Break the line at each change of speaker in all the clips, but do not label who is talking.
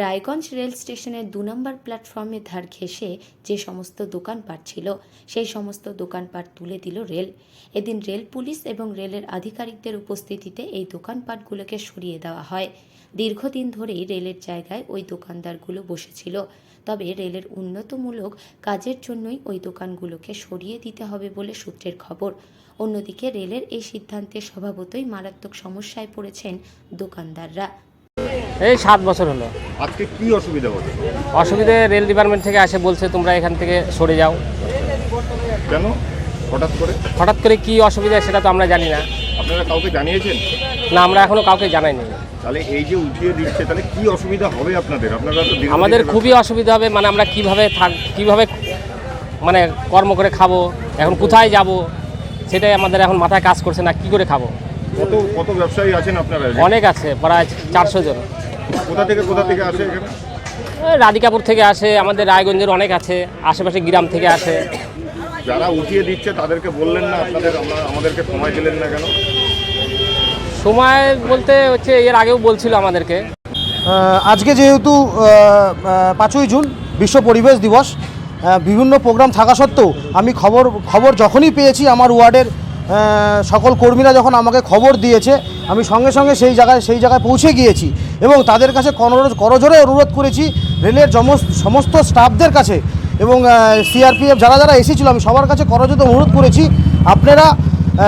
Raiganj rail স্টেশনের দু নম্বর প্ল্যাটফর্মে ধার ঘেঁষে যে সমস্ত দোকানপাট ছিল, সেই সমস্ত দোকানপাট তুলে দিল রেল। এদিন রেল পুলিশ এবং রেলের আধিকারিকদের উপস্থিতিতে এই দোকানপাটগুলোকে সরিয়ে দেওয়া হয়। দীর্ঘদিন ধরেই রেলের জায়গায় ওই দোকানদারগুলো বসেছিল। তবে রেলের উন্নতমূলক কাজের জন্যই ওই দোকানগুলোকে সরিয়ে দিতে হবে বলে সূত্রের খবর। অন্যদিকে রেলের এই সিদ্ধান্তে স্বভাবতই মারাত্মক সমস্যায় পড়েছেন দোকানদাররা।
এই সাত বছর হলো।
আজকে কি অসুবিধা হচ্ছে
অসুবিধে রেল ডিপার্টমেন্ট থেকে আসে বলছে তোমরা এখান থেকে সরে যাও।
কেন? হঠাৎ করে?
হঠাৎ করে কি অসুবিধা সেটা তো আমরা জানি না।
আপনারা কাউকে জানিয়েছেন?
না আমরা এখনও কাউকে জানাইনি।
তাহলে এই যে উঠিয়ে দিচ্ছে তাহলে কি অসুবিধা হবে আপনাদের? আপনারা তো দীর্ঘদিন
আমাদের খুবই অসুবিধা হবে মানে আমরা কীভাবে থাক কীভাবে মানে কর্ম করে খাব এখন কোথায় যাব সেটাই আমাদের এখন মাথায় কাজ করছে না কি করে খাব?
কত কত ব্যবসায়ী আছেন আপনারা?
অনেক আছে প্রায় চারশো জন।
কোথা থেকে কোথা থেকে আসে এখানে?
রাধিকাপুর থেকে আসে আমাদের রায়গঞ্জের অনেক আছে আশেপাশে গ্রাম থেকে আসে।
যারা উঠিয়ে দিচ্ছে তাদেরকে বললেন না আপনাদের আমাদেরকে সময় দিলেন না কেন?
সময় বলতে হচ্ছে এর আগেও বলছিল আমাদেরকে।
আজকে যেহেতু পাঁচই জুন বিশ্ব পরিবেশ দিবস বিভিন্ন প্রোগ্রাম থাকা সত্ত্বেও আমি খবর খবর যখনই পেয়েছি আমার ওয়ার্ডের সকল কর্মীরা যখন আমাকে খবর দিয়েছে, আমি সঙ্গে সঙ্গে সেই জায়গায় সেই জায়গায় পৌঁছে গিয়েছি এবং তাদের কাছে করজ- করজোরে অনুরোধ করেছি রেলের সমস্ত স্টাফদের কাছে এবং সিআরপিএফ যারা যারা এসেছিল, আমি সবার কাছে করজোরে অনুরোধ করেছি, আপনারা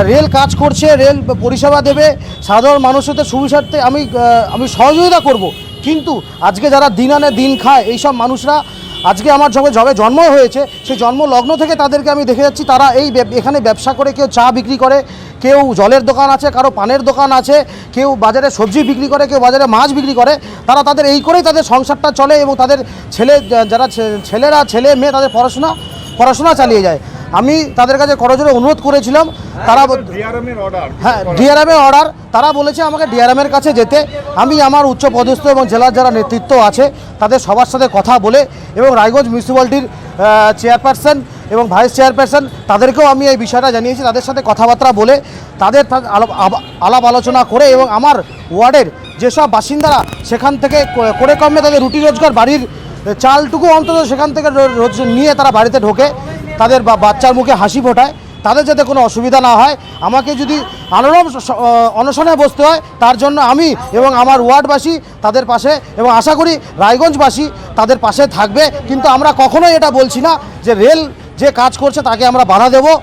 রেল কাজ করছে, রেল পরিষেবা দেবে, সাধারণ মানুষদের সুবিধার্থে আমি আমি সহযোগিতা করব। কিন্তু আজকে যারা দিন আনে দিন খায়, এইসব মানুষরা আজকে আমার যবে যবে জন্ম হয়েছে, সেই জন্ম লগ্ন থেকে তাদেরকে আমি দেখে যাচ্ছি, তারা এই এখানে ব্যবসা করে, কেউ চা বিক্রি করে, কেউ জলের দোকান আছে, কারও পানের দোকান আছে, কেউ বাজারে সবজি বিক্রি করে, কেউ বাজারে মাছ বিক্রি করে, তারা তাদের এই করেই তাদের সংসারটা চলে এবং তাদের ছেলে যারা ছেলেরা, ছেলে, মেয়ে, তাদের পড়াশোনা পড়াশোনা চালিয়ে যায়। আমি তাদের কাছে করজোরে অনুরোধ করেছিলাম তারা হ্যাঁ ডিআরএমের অর্ডর তারা বলেছে আমাকে ডিআরএমের কাছে যেতে। আমি আমার উচ্চ পদস্থ এবং জেলার যারা নেতৃত্ব আছে তাদের সবার সাথে কথা বলে এবং রায়গঞ্জ মিউনিসিপ্যালিটির চেয়ারপারসন এবং ভাইস চেয়ারপারসন তাদেরকেও আমি এই বিষয়টা জানিয়েছি তাদের সাথে কথাবার্তা বলে তাদের আলাপ আলোচনা করে এবং আমার ওয়ার্ডের যেসব বাসিন্দারা সেখান থেকে করে কমে তাদের রুটি রোজগার বাড়ির চালটুকু অন্তত সেখান থেকে রোজ নিয়ে তারা বাড়িতে ঢোকে। তাদের বা- বাচ্চার মুখে হাসি ফোটায়, তাদের যাতে কোনো অসুবিধা না হয়। আমাকে যদি আনরম অনশনে বসতে হয়, তার জন্য আমি এবং আমার ওয়ার্ডবাসী তাদের পাশে এবং আশা করি রায়গঞ্জবাসী তাদের পাশে থাকবে। কিন্তু আমরা কখনোই এটা বলছি না যে রেল যে কাজ করছে তাকে আমরা বাধা দেব।